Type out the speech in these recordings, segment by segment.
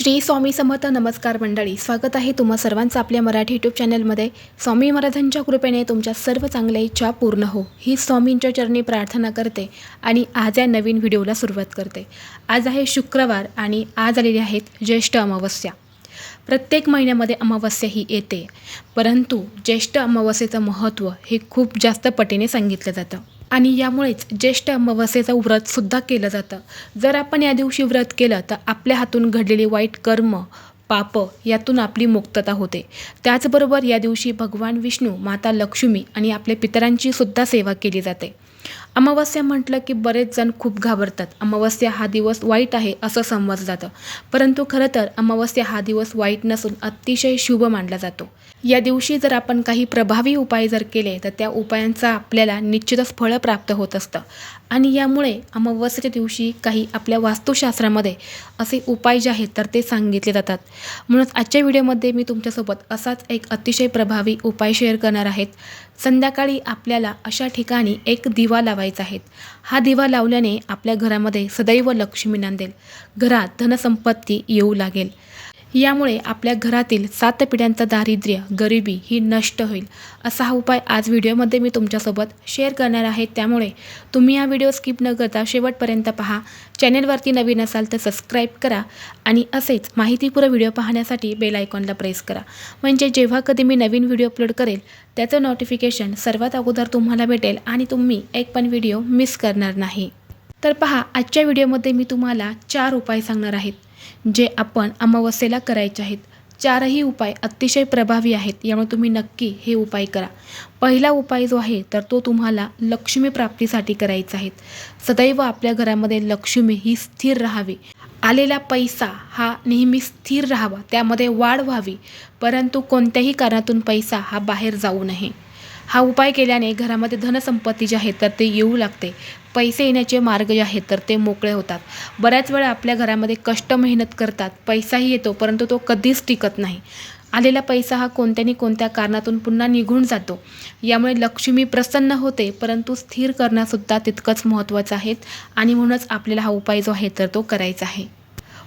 श्री स्वामी समर्थ नमस्कार मंडळी स्वागत आहे तुम्हा सर्वांचं आपल्या मराठी यूट्यूब चॅनलमध्ये स्वामी महाराजांच्या कृपेने तुमच्या सर्व चांगल्या इच्छा पूर्ण हो. ही स्वामींच्या चरणी प्रार्थना करते आणि आज या नवीन व्हिडिओला सुरुवात करते. आज आहे शुक्रवार आणि आज आलेली आहेत ज्येष्ठ अमावस्या. प्रत्येक महिन्यामध्ये अमावस्या ही येते परंतु ज्येष्ठ अमावस्येचं महत्त्व हे खूप जास्त पटीने सांगितलं जातं. आणि यामुळेच ज्येष्ठ अमावस्येचं व्रतसुद्धा केलं जातं. जर आपण या दिवशी व्रत केलं तर आपल्या हातून घडलेली वाईट कर्म पाप यातून आपली मुक्तता होते. त्याचबरोबर या दिवशी भगवान विष्णू माता लक्ष्मी आणि आपल्या पितरांची सुद्धा सेवा केली जाते. अमावस्या म्हटलं की बरेच जण खूप घाबरतात. अमावस्या हा दिवस वाईट आहे असं समजलं जातं. परंतु खरं तर अमावस्या हा दिवस वाईट नसून अतिशय शुभ मानला जातो. या दिवशी जर आपण काही प्रभावी उपाय जर केले तर त्या उपायांचा आपल्याला निश्चितच फळं प्राप्त होत असतं. आणि यामुळे अमावस्येच्या दिवशी काही आपल्या वास्तुशास्त्रामध्ये असे उपाय जे आहेत तर ते सांगितले जातात. म्हणूनच आजच्या व्हिडिओमध्ये मी तुमच्यासोबत असाच एक अतिशय प्रभावी उपाय शेअर करणार आहेत. संध्याकाळी आपल्याला अशा ठिकाणी एक दिवा लावायचा आहे. हा दिवा लावल्याने आपल्या घरामध्ये सदैव लक्ष्मी नांदेल. घरात धनसंपत्ती येऊ लागेल. यामुळे आपल्या घरातील सात पिढ्यांचं दारिद्र्य गरिबी ही नष्ट होईल. असा हा उपाय आज व्हिडिओमध्ये मी तुमच्यासोबत शेअर करणार आहे. त्यामुळे तुम्ही हा व्हिडिओ स्किप न करता शेवटपर्यंत पहा. चॅनेलवरती नवीन असाल तर सबस्क्राईब करा आणि असेच माहितीपूर्ण व्हिडिओ पाहण्यासाठी बेल आयकॉनला प्रेस करा. म्हणजे जेव्हा कधी मी नवीन व्हिडिओ अपलोड करेल त्याचं नोटिफिकेशन सर्वात अगोदर तुम्हाला भेटेल आणि तुम्ही एक पण व्हिडिओ मिस करणार नाही. तर पहा आजच्या व्हिडिओमध्ये मी तुम्हाला चार उपाय सांगणार आहेत जे आपण अमावस्येला करायचे आहेत. चारही उपाय अतिशय प्रभावी आहेत यामुळे तुम्ही नक्की हे उपाय करा. पहिला उपाय जो आहे तर तो तुम्हाला लक्ष्मी प्राप्तीसाठी करायचा आहे. सदैव आपल्या घरामध्ये लक्ष्मी ही स्थिर राहावी. आलेला पैसा हा नेहमी स्थिर राहावा त्यामध्ये वाढ व्हावी परंतु कोणत्याही कारणातून पैसा हा बाहेर जाऊ नये. हा उपाय केल्याने घरामध्ये धनसंपत्ती जी आहे तर ते येऊ लागते. पैसे येण्याचे मार्ग जे आहेत तर ते मोकळे होतात. बऱ्याच वेळा आपल्या घरामध्ये कष्ट मेहनत करतात पैसाही येतो परंतु तो कधीच टिकत नाही. आलेला पैसा हा कोणत्यानी कोणत्या कारणातून पुन्हा निघून जातो यामुळे लक्ष्मी प्रसन्न होते परंतु स्थिर करणंसुद्धा तितकंच महत्त्वाचं आहे आणि म्हणूनच आपल्याला हा उपाय जो आहे तर तो करायचा आहे.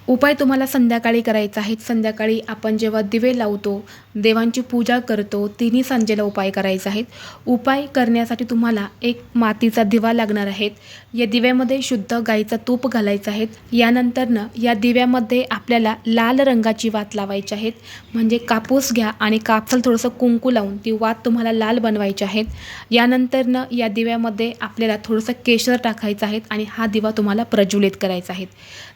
उपाय तुम्हाला संध्याकाळी करायचा आहे संध्याकाळी आपण जेव्हा दिवे लावतो देवांची पूजा करतो तिन्ही सांजेला उपाय करायचा आहेत. उपाय करण्यासाठी तुम्हाला एक मातीचा दिवा लागणार आहेत या दिव्यामध्ये शुद्ध गाईचं तूप घालायचं आहेत यानंतरनं या दिव्यामध्ये आपल्याला लाल रंगाची वात लावायची आहेत म्हणजे कापूस घ्या आणि कापसाला थोडंसं कुंकू लावून ती वात तुम्हाला लाल बनवायची आहेत यानंतरनं या दिव्यामध्ये आपल्याला थोडंसं केशर टाकायचं आहेत आणि हा दिवा तुम्हाला प्रज्वलित करायचा आहे.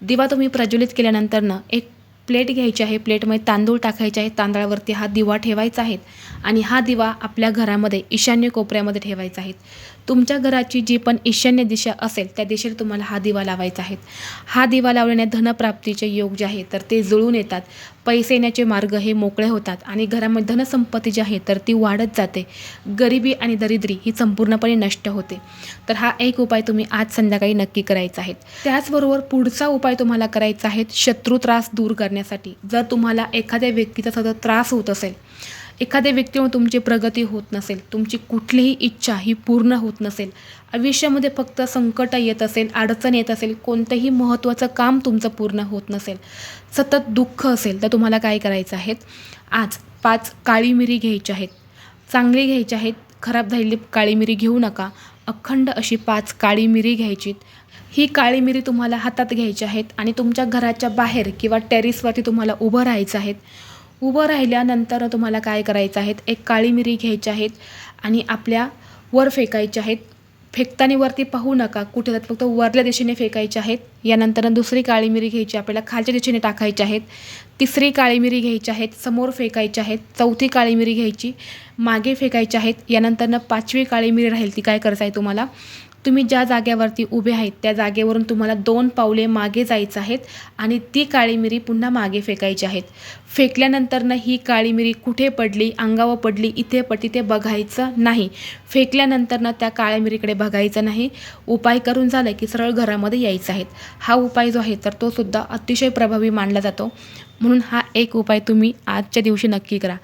दिवा तुम्ही प्रज्वलित केल्यानंतरनं एक प्लेट घ्यायची आहे. प्लेटमध्ये तांदूळ टाकायचे आहे. तांदळावरती हा दिवा ठेवायचा आहे आणि हा दिवा आपल्या घरामध्ये ईशान्य कोपऱ्यामध्ये ठेवायचा आहे. तुमच्या घराची जी पण ईशान्य दिशा असेल त्या दिशेला तुम्हाला हा दिवा लावायचा आहे. हा दिवा लावल्याने धनप्राप्तीचे योग जे आहे तर ते जुळून येतात. पैसे येण्याचे मार्ग हे मोकळे होतात आणि घरामध्ये धनसंपत्ती जी आहे तर ती वाढत जाते. गरिबी आणि दरिद्री ही संपूर्णपणे नष्ट होते. तर हा एक उपाय तुम्ही आज संध्याकाळी नक्की करायचा आहे. त्याचबरोबर पुढचा उपाय तुम्हाला करायचा आहे शत्रू त्रास दूर करण्यासाठी. जर तुम्हाला एखाद्या व्यक्तीचा सतत त्रास होत असेल एखाद्या व्यक्तीमुळे तुमची प्रगती होत नसेल तुमची कुठलीही इच्छा ही पूर्ण होत नसेल आयुष्यामध्ये फक्त संकट येत असेल अडचण येत असेल कोणतंही महत्त्वाचं काम तुमचं पूर्ण होत नसेल सतत दुःख असेल तर तुम्हाला काय करायचं आहे? आज पाच काळी मिरी घ्यायची आहेत चांगली घ्यायची आहेत खराब झालेली काळी मिरी घेऊ नका अखंड अशी पाच काळी मिरी घ्यायची. ही काळी मिरी तुम्हाला हातात घ्यायची आहेत आणि तुमच्या घराच्या बाहेर किंवा टेरिसवरती तुम्हाला उभं राहायचं आहेत उभं राहिल्यानंतर तुम्हाला काय करायचं आहेत एक काळी मिरी घ्यायची आहेत आणि आपल्या वर फेकायच्या आहेत. फेकताना वरती पाहू नका. कुठे जात फक्त वरल्या दिशेने फेकायचे आहेत. यानंतर दुसरी काळी मिरी घ्यायची. आपल्याला खालच्या दिशेने टाकायची आहेत. तिसरी काळी मिरी घ्यायची आहेत समोर फेकायची आहेत. चौथी काळी मिरी घ्यायची. मागे फेकायची आहेत. यानंतरनं पाचवी काळी मिरी राहील ती काय करायचं आहे तुम्हाला? तुम्ही ज्या जागेवरती उभे आहेत त्या जागेवरून तुम्हाला दोन पावले मागे जायचं आहेत आणि ती काळी मिरी पुन्हा मागे फेकायची आहेत. फेकल्यानंतरनं ही काळी मिरी कुठे पडली अंगावर पडली इथे पड तिथे बघायचं नाही. फेकल्यानंतरनं त्या काळ्या मिरीकडे बघायचं नाही. उपाय करून झालं की सरळ घरामध्ये यायचं आहेत. हा उपाय जो आहे तर तो सुद्धा अतिशय प्रभावी मानला जातो. म्हणून हा एक उपाय तुम्ही आजच्या दिवशी नक्की करा.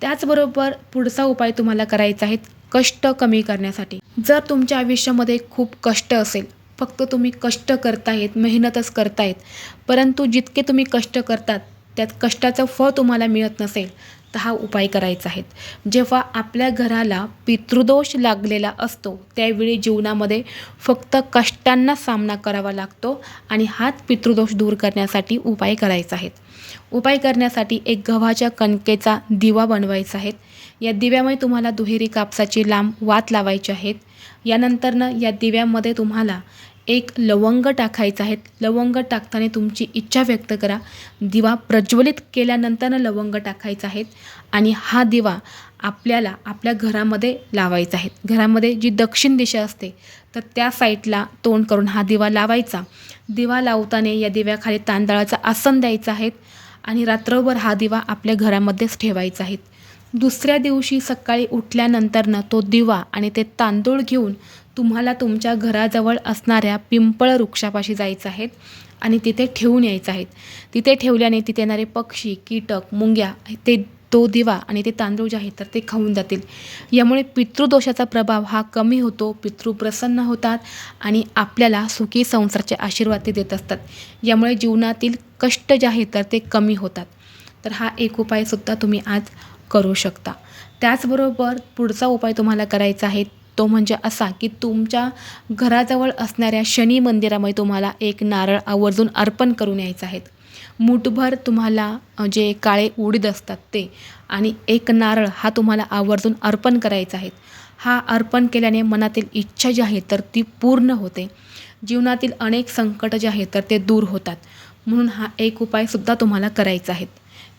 त्याचबरोबर पुढचा उपाय तुम्हाला करायचा आहे कष्ट कमी करण्यासाठी. जर तुमच्या आयुष्यामध्ये खूप कष्ट असेल फक्त तुम्ही कष्ट करतायत मेहनतच करतायत परंतु जितके तुम्ही कष्ट करतात त्यात कष्टाचं फळ तुम्हाला मिळत नसेल हा उपाय करायचा आहे जेव्हा आपल्या घराला पितृदोष लागलेला असतो त्यावेळी जीवनामध्ये फक्त कष्टांना सामना करावा लागतो आणि हाच पितृदोष दूर करण्यासाठी उपाय करायचा आहेत. उपाय करण्यासाठी एक गव्हाच्या कणकेचा दिवा बनवायचा आहे. या दिव्यामुळे तुम्हाला दुहेरी कापसाची लांब वात लावायची आहेत. यानंतरनं या दिव्यामध्ये तुम्हाला एक लवंग टाकायचं आहेत लवंग टाकताना तुमची इच्छा व्यक्त करा. दिवा प्रज्वलित केल्यानंतरनं लवंग टाकायचं आहेत आणि हा दिवा आपल्याला आपल्या घरामध्ये लावायचा आहे. घरामध्ये जी दक्षिण दिशा असते तर त्या साईडला तोंड करून हा दिवा लावायचा. दिवा लावताना या दिव्याखाली तांदळाचा आसन द्यायचं आहे आणि रात्रभर हा दिवा आपल्या घरामध्येच ठेवायचा आहे. दुसऱ्या दिवशी सकाळी उठल्यानंतरनं तो दिवा आणि ते तांदूळ घेऊन तुम्हाला तुमच्या घराजवळ असणाऱ्या पिंपळ वृक्षापाशी जायचं आहे आणि तिथे ठेवून यायचं आहे तिथे ठेवल्याने तिथे येणारे पक्षी कीटक मुंग्या ते तो दिवा आणि ते तांदूळ जे आहेत तर ते खाऊन जातील. यामुळे पितृदोषाचा प्रभाव हा कमी होतो पितृ प्रसन्न होतात आणि आपल्याला सुखी संसाराचे आशीर्वाद ते देत असतात. यामुळे जीवनातील कष्ट जे आहेत तर ते कमी होतात. तर हा एक उपायसुद्धा तुम्ही आज करू शकता. त्याचबरोबर पुढचा उपाय तुम्हाला करायचा आहे तो म्हणजे असा की तुमच्या घराजवळ असणाऱ्या शनी मंदिरामध्ये तुम्हाला एक नारळ आवर्जून अर्पण करून यायचं आहेत. मूठभर तुम्हाला जे काळे उडीद असतात ते आणि एक नारळ हा तुम्हाला आवर्जून अर्पण करायचा आहे. हा अर्पण केल्याने मनातील इच्छा जी आहे तर ती पूर्ण होते. जीवनातील अनेक संकट जे आहेत तर ते दूर होतात. म्हणून हा एक उपायसुद्धा तुम्हाला करायचा आहे.